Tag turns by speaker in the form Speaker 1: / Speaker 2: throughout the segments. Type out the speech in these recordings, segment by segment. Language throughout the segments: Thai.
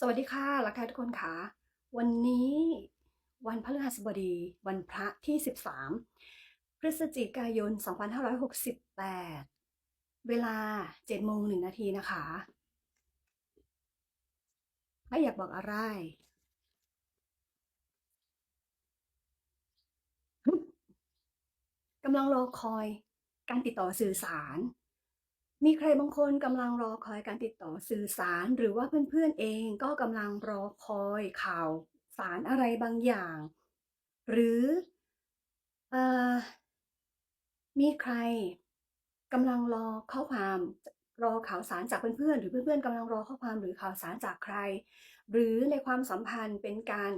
Speaker 1: สวัสดีค่ะลักค่ะทุกคนค่ะ วันนี้วันพฤหัสบดี วันพระที่ 13 พฤศจิกายน 2568 เวลา7โมง1นาทีนะคะ ไม่อยากบอกอะไร กำลังรอคอยการติดต่อสื่อสาร มีใครบางคนกำลังรอคอยการติดต่อสื่อสาร หรือว่าเพื่อนๆเองก็กำลังรอคอยข่าวสารอะไรบางอย่าง หรืออมีใครกำลังรอข้อความรอข่าวสารจากเพื่อนๆหรือเพื่อนๆกำลังรอข้อความหรือข่าวสารจากใคร หรือในความสัมพันธ์เป็นการ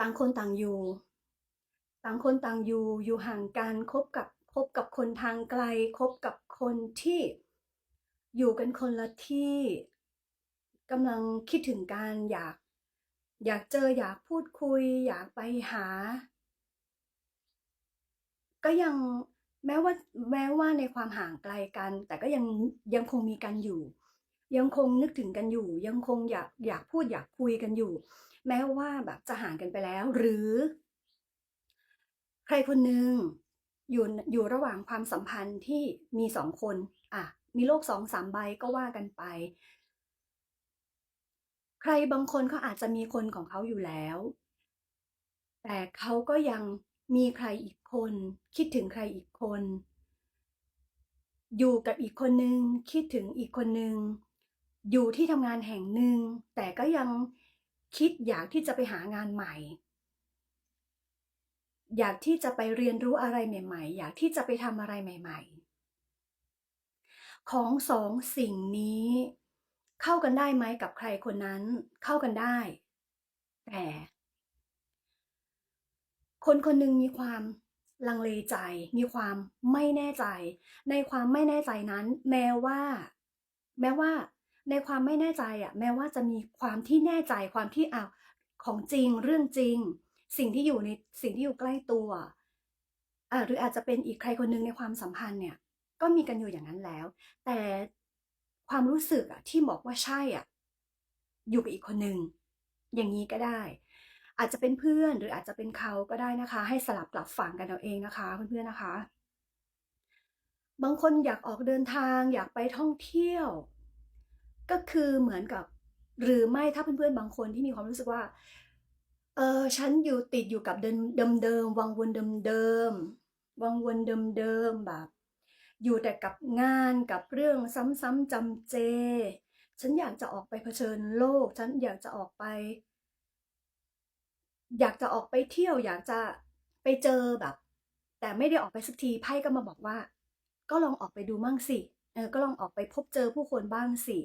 Speaker 1: ต่างคนต่างอยู่ ต่างคนต่างอยู่อยู่ห่างกันคบกับ คบกับคนทางไกล คบกับคนที่อยู่กันคนละที่กำลังคิดถึงการอยาก อยากเจออยากพูดคุย อยากไปหา ก็ยังแม้ว่าแม้ว่าในความห่างไกลกัน แต่ก็ยังยังคงมีกันอยู่ ยังคงนึกถึงกันอยู่ ยังคงอยากอยากพูดอยากคุยกันอยู่ แม้ว่าแบบจะห่างกันไปแล้ว หรือ ใครคนหนึ่ง อยู่อยู่ระหว่างความสัมพันธ์ที่มีสองคนอะมีโลกสองสามใบก็ว่ากันไป ใครบางคนเขาอาจจะมีคนของเขาอยู่แล้ว แต่เขาก็ยังมีใครอีกคน คิดถึงใครอีกคน อยู่กับอีกคนนึง คิดถึงอีกคนนึง อยู่ที่ทำงานแห่งหนึ่งแต่ก็ยังคิดอยากที่จะไปหางานใหม่ อยากที่จะไปเรียนรู้อะไรใหม่ ๆ อยากที่จะไปทำอะไรใหม่ ๆ ของสองสิ่งนี้ เข้ากันได้ไหมกับใครคนนั้น เข้ากันได้ แต่ คนคนหนึ่งมีความลังเลใจ มีความไม่แน่ใจ ในความไม่แน่ใจนั้น แม้ว่า แม้ว่า ในความไม่แน่ใจอะ แม้ว่าจะมีความที่แน่ใจความที่อ้าวของจริงเรื่องจริง สิ่งที่อยู่ในสิ่งที่อยู่ใกล้ตัวอ่าหรืออาจจะเป็นอีกใครคนหนึงในความสัมพันธ์เนี่ย ก็มีกันอยู่อย่างนั้นแล้ว แต่ความรู้สึกอะที่บอกว่าใช่อะอยู่กับอีกคนหนึ่งอย่างนี้ก็ได้ อาจจะเป็นเพื่อนหรืออาจจะเป็นเขาก็ได้นะคะ ให้สลับกลับฝั่งกันเอาเองนะคะเพื่อนๆนะคะ บางคนอยากออกเดินทาง อยากไปท่องเที่ยว ก็คือเหมือนกับหรือไม่ถ้าเพื่อนๆบางคนที่มีความรู้สึกว่า เออฉันอยู่ติดอยู่กับเดิมเดิมวังวนเดิมเดิมวังวนเดิมเดิมแบบ อยู่แต่กับงานกับเรื่องซ้ำๆจำเจ ฉันอยากจะออกไปเผชิญโลก ฉันอยากจะออกไป อยากจะออกไปเที่ยว อยากจะไปเจอแบบ แต่ไม่ได้ออกไปสักทีไพ่ก็มาบอกว่า ก็ลองออกไปดูบ้างสิเออก็ลองออกไปพบเจอผู้คนบ้างสิ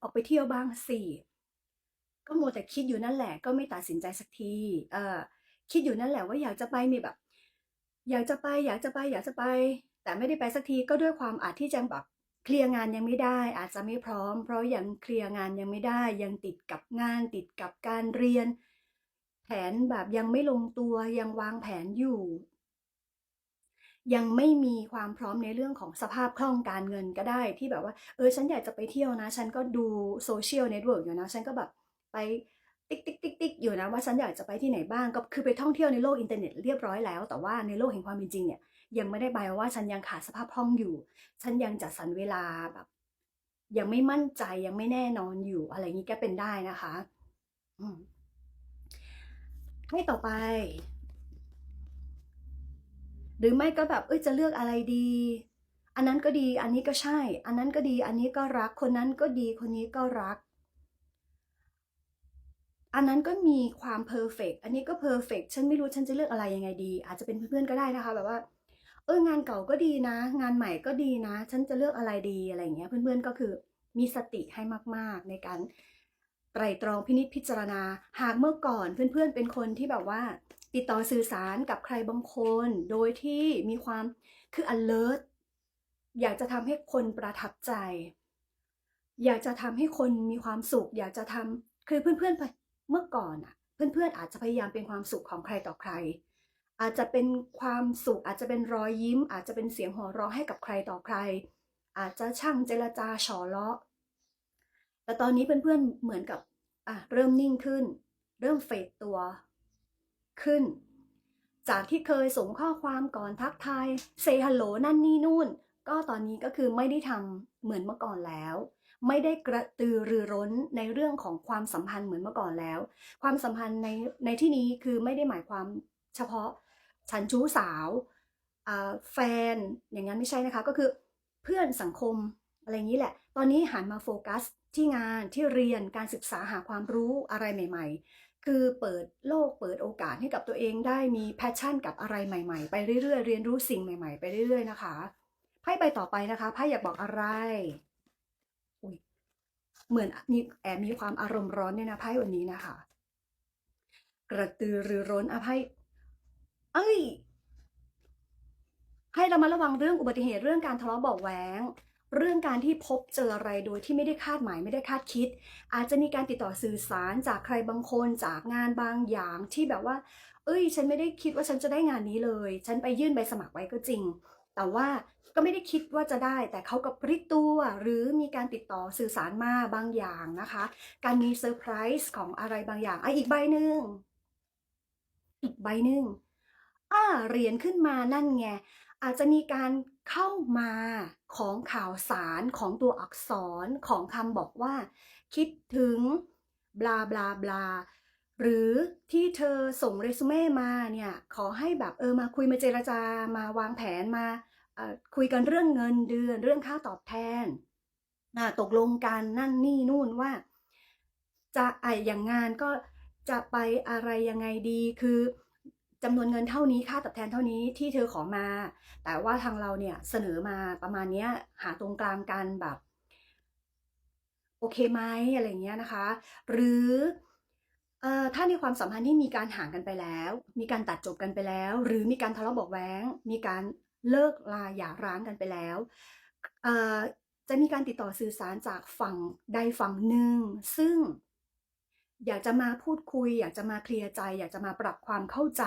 Speaker 1: ออกไปเที่ยวบ้างสิ ก็มัวแต่คิดอยู่นั่นแหละ ก็ไม่ตัดสินใจสักที เออคิดอยู่นั่นแหละว่าอยากจะไปมีแบบ อยากจะไป อยากจะไปอยากจะไป แต่ไม่ได้ไปสักทีก็ด้วยความอาจที่จะแบบเคลียร์งานยังไม่ได้ อาจจะไม่พร้อม เพราะยังเคลียร์งานยังไม่ได้ ยังติดกับงานติดกับการเรียน แผนแบบยังไม่ลงตัวยังวางแผนอยู่ ยังไม่มีความพร้อมในเรื่องของสภาพคล่องการเงินก็ได้ที่แบบว่า เออฉันอยากจะไปเที่ยวนะ ฉันก็ดูโซเชียลเน็ตเวิร์กอยู่นะ ฉันก็แบบ ไปติ๊กติ๊กติ๊กติ๊กอยู่นะว่าฉันอยากจะไปที่ไหนบ้างก็คือไปท่องเที่ยวในโลกอินเทอร์เน็ตเรียบร้อยแล้ว แต่ว่าในโลกแห่งความเป็นจริงเนี่ยยังไม่ได้ไปว่าฉันยังขาดสภาพคล่องอยู่ ฉันยังจัดสรรเวลาแบบ ยังไม่มั่นใจยังไม่แน่นอนอยู่อะไรอย่างนี้ก็เป็นได้นะคะอืมให้ต่อไป หรือไม่ก็แบบเอ้ยจะเลือกอะไรดี อันนั้นก็ดีอันนี้ก็ใช่ อันนั้นก็ดีอันนี้ก็รักคนนั้นก็ดีคนนี้ก็รัก อันนั้นก็มีความเพอร์เฟกอันนี้ก็เพอร์เฟกฉันไม่รู้ฉันจะเลือกอะไรยังไงดี อาจจะเป็นเพื่อนๆก็ได้นะคะแบบว่าเอองานเก่าก็ดีนะ งานใหม่ก็ดีนะ ฉันจะเลือกอะไรดีอะไรอย่างเงี้ยเพื่อนๆก็คือมีสติให้มากๆในการไตรตรองพินิจพิจารณา หากเมื่อก่อนเพื่อนๆเป็นคนที่แบบว่า ติดต่อสื่อสารกับใครบางคน โดยที่มีความคือ alert อยากจะทำให้คนประทับใจ อยากจะทำให้คนมีความสุข อยากจะทำคือเพื่อนๆ เมื่อก่อนอะ เพื่อนๆอาจจะพยายามเป็นความสุขของใครต่อใคร อาจจะเป็นความสุขอาจจะเป็นรอยยิ้ม อาจจะเป็นเสียงหัวเราะให้กับใครต่อใคร อาจจะช่างเจรจาฉอเลาะแต่ตอนนี้เพื่อนๆเหมือนกับอะเริ่มนิ่งขึ้น เริ่มเฟดตัวขึ้น จากที่เคยส่งข้อความก่อนทักทายเซฮัลโหลนั่นนี่นู่น ก็ตอนนี้ก็คือไม่ได้ทำเหมือนเมื่อก่อนแล้ว ไม่ได้กระตือรือร้นในเรื่องของความสัมพันธ์เหมือนเมื่อก่อนแล้ว ความสัมพันธ์ในในที่นี้คือไม่ได้หมายความเฉพาะฉันชู้สาวแฟนอย่างนั้นไม่ใช่นะคะก็คือเพื่อนสังคมอะไรอย่างนี้แหละ ตอนนี้หันมาโฟกัสที่งานที่เรียนการศึกษาหาความรู้อะไรใหม่ ๆ คือเปิดโลกเปิดโอกาสให้กับตัวเองได้มีแพชชั่นกับอะไรใหม่ ๆ ไปเรื่อยๆ เรียนรู้สิ่งใหม่ ๆ ไปเรื่อยๆ นะคะไพ่ใบต่อไปนะคะไพ่อยากบอกอะไร เหมือนมีแอบมีความอารมณ์ร้อนเนี่ยนะไพ่วันนี้นะคะ กระตือรือร้นอะไพ่เอ้ย ให้เรามาระวังเรื่องอุบัติเหตุเรื่องการทะเลาะเบาแหวงเรื่องการที่พบเจออะไรโดยที่ไม่ได้คาดหมายไม่ได้คาดคิด อาจจะมีการติดต่อสื่อสารจากใครบางคนจากงานบางอย่างที่แบบว่า เอ้ย ฉันไม่ได้คิดว่าฉันจะได้งานนี้เลย ฉันไปยื่นใบสมัครไว้ก็จริง แต่ว่าก็ไม่ได้คิดว่าจะได้ แต่เขากับพริตัว หรือมีการติดต่อสื่อสารมาบางอย่างนะคะ การมีเซอร์ไพรส์ของอะไรบางอย่างอะอีกใบหนึ่งอีกใบหนึ่งอ่าเหรียญขึ้นมานั่นไงอาจจะมีการเข้ามาของข่าวสารของตัวอักษรของคำบอกว่า คิดถึงบลาบลาบลาหรือที่เธอส่งเรซูเม่มาเนี่ย ขอให้แบบเออมาคุยมาเจรจามาวางแผนมา คุยกันเรื่องเงินเดือน เรื่องค่าตอบแทนตกลงกันนั่นนี่นู่นว่า จะไออย่างงานก็จะไปอะไรยังไงดีคือจำนวนเงินเท่านี้ค่าตอบแทนเท่านี้ที่เธอขอมา แต่ว่าทางเราเนี่ยเสนอมาประมาณนี้หาตรงกลางกันแบบ โอเคไหมอะไรเงี้ยนะคะ หรือเอ่อถ้าในความสัมพันธ์ที่มีการห่างกันไปแล้ว มีการตัดจบกันไปแล้ว หรือมีการทะเลาะเบาะแว้ง มีการ เลิกลาหย่าร้างกันไปแล้วจะมีการติดต่อสื่อสารจากฝั่งใดฝั่งหนึ่ง ซึ่งอยากจะมาพูดคุย อยากจะมาเคลียร์ใจ อยากจะมาปรับความเข้าใจ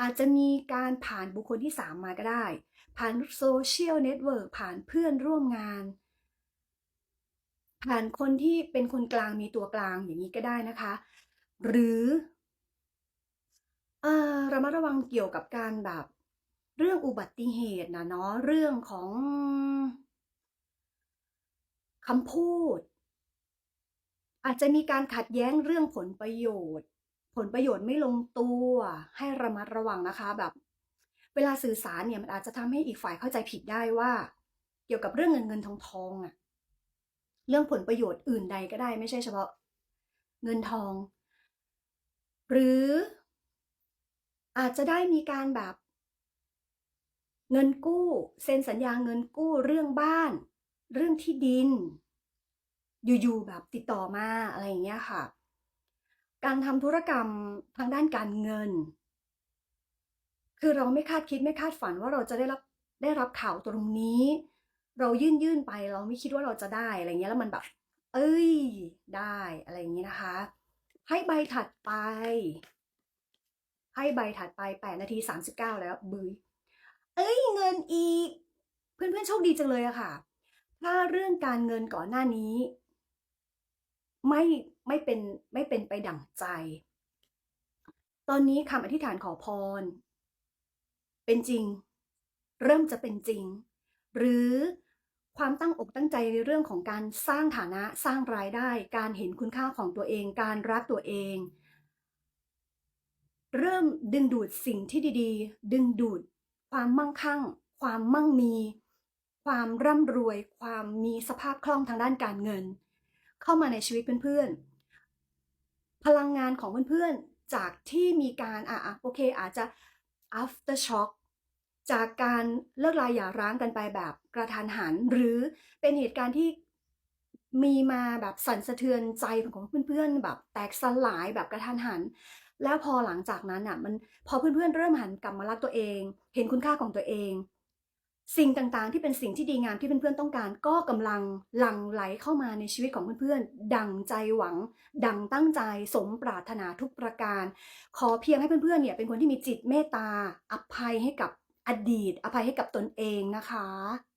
Speaker 1: อาจจะมีการผ่านบุคคลที่สามมาก็ได้ ผ่านโซเชียลเน็ตเวิร์กผ่านเพื่อนร่วมงาน ผ่านคนที่เป็นคนกลางมีตัวกลางอย่างนี้ก็ได้นะคะ หรือเออระมัดระวังเกี่ยวกับการแบบ เรื่องอุบัติเหตุนะเนาะเรื่องของคำพูด อาจจะมีการขัดแย้งเรื่องผลประโยชน์ ผลประโยชน์ไม่ลงตัวให้ระมัดระวังนะคะแบบ เวลาสื่อสารเนี่ยมันอาจจะทำให้อีกฝ่ายเข้าใจผิดได้ว่า เกี่ยวกับเรื่องเงินเงินทองทองอะเรื่องผลประโยชน์อื่นใดก็ได้ไม่ใช่เฉพาะ เงินทอง หรืออาจจะได้มีการแบบ เงินกู้เซ็นสัญญาเงินกู้เรื่องบ้าน เรื่องที่ดิน อยู่ๆแบบติดต่อมาอะไรอย่างเงี้ยค่ะ การทำธุรกรรมทางด้านการเงิน คือเราไม่คาดคิดไม่คาดฝันว่าเราจะได้รับได้รับข่าวตรงนี้ เรายื่นยื่นไปเราไม่คิดว่าเราจะได้อะไรเงี้ยแล้วมันแบบ เอ้ย ได้อะไรอย่างนี้นะคะให้ใบถัดไปให้ใบถัดไปแปดนาทีสามสิบเก้าแล้วบุย เอ้ยเงินอีก เพื่อนๆโชคดีจังเลยอะค่ะ ถ้าเรื่องการเงินก่อนหน้านี้ ไม่ไม่เป็นไม่เป็นไปดั่งใจ ตอนนี้คำอธิษฐานขอพร เป็นจริง เริ่มจะเป็นจริง หรือความตั้งอกตั้งใจในเรื่องของการสร้างฐานะสร้างรายได้ การเห็นคุณค่าของตัวเอง การรักตัวเอง เริ่มดึงดูดสิ่งที่ดี ๆ ดึงดูด ความมั่งคั่ง ความมั่งมี ความร่ำรวย ความมีสภาพคล่องทางด้านการเงิน เข้ามาในชีวิตเพื่อนๆ พลังงานของเพื่อนๆ จากที่มีการอะอะโอเคอาจจะ after shock จากการเลิกลาหย่าร้างกันไปแบบกระทันหัน หรือเป็นเหตุการณ์ที่มีมาแบบสั่นสะเทือนใจของเพื่อนๆ แบบแตกสลายแบบกระทันหัน แล้วพอหลังจากนั้นอะมันพอเพื่อนๆเริ่มหันกลับมารักตัวเอง เห็นคุณค่าของตัวเอง สิ่งต่างๆ ที่เป็นสิ่งที่ดีงามที่เพื่อนๆต้องการ ก็กำลังหลั่งไหลเข้ามาในชีวิตของเพื่อนๆ ดังใจหวัง ดังตั้งใจสมปรารถนาทุกประการ ขอเพียงให้เพื่อนๆเนี่ยเป็นคนที่มีจิตเมตตาอภัยให้กับอดีต อภัยให้กับตนเองนะคะ